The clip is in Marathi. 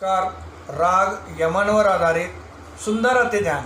कार राग यमनवर आधारित सुंदर ते ध्यान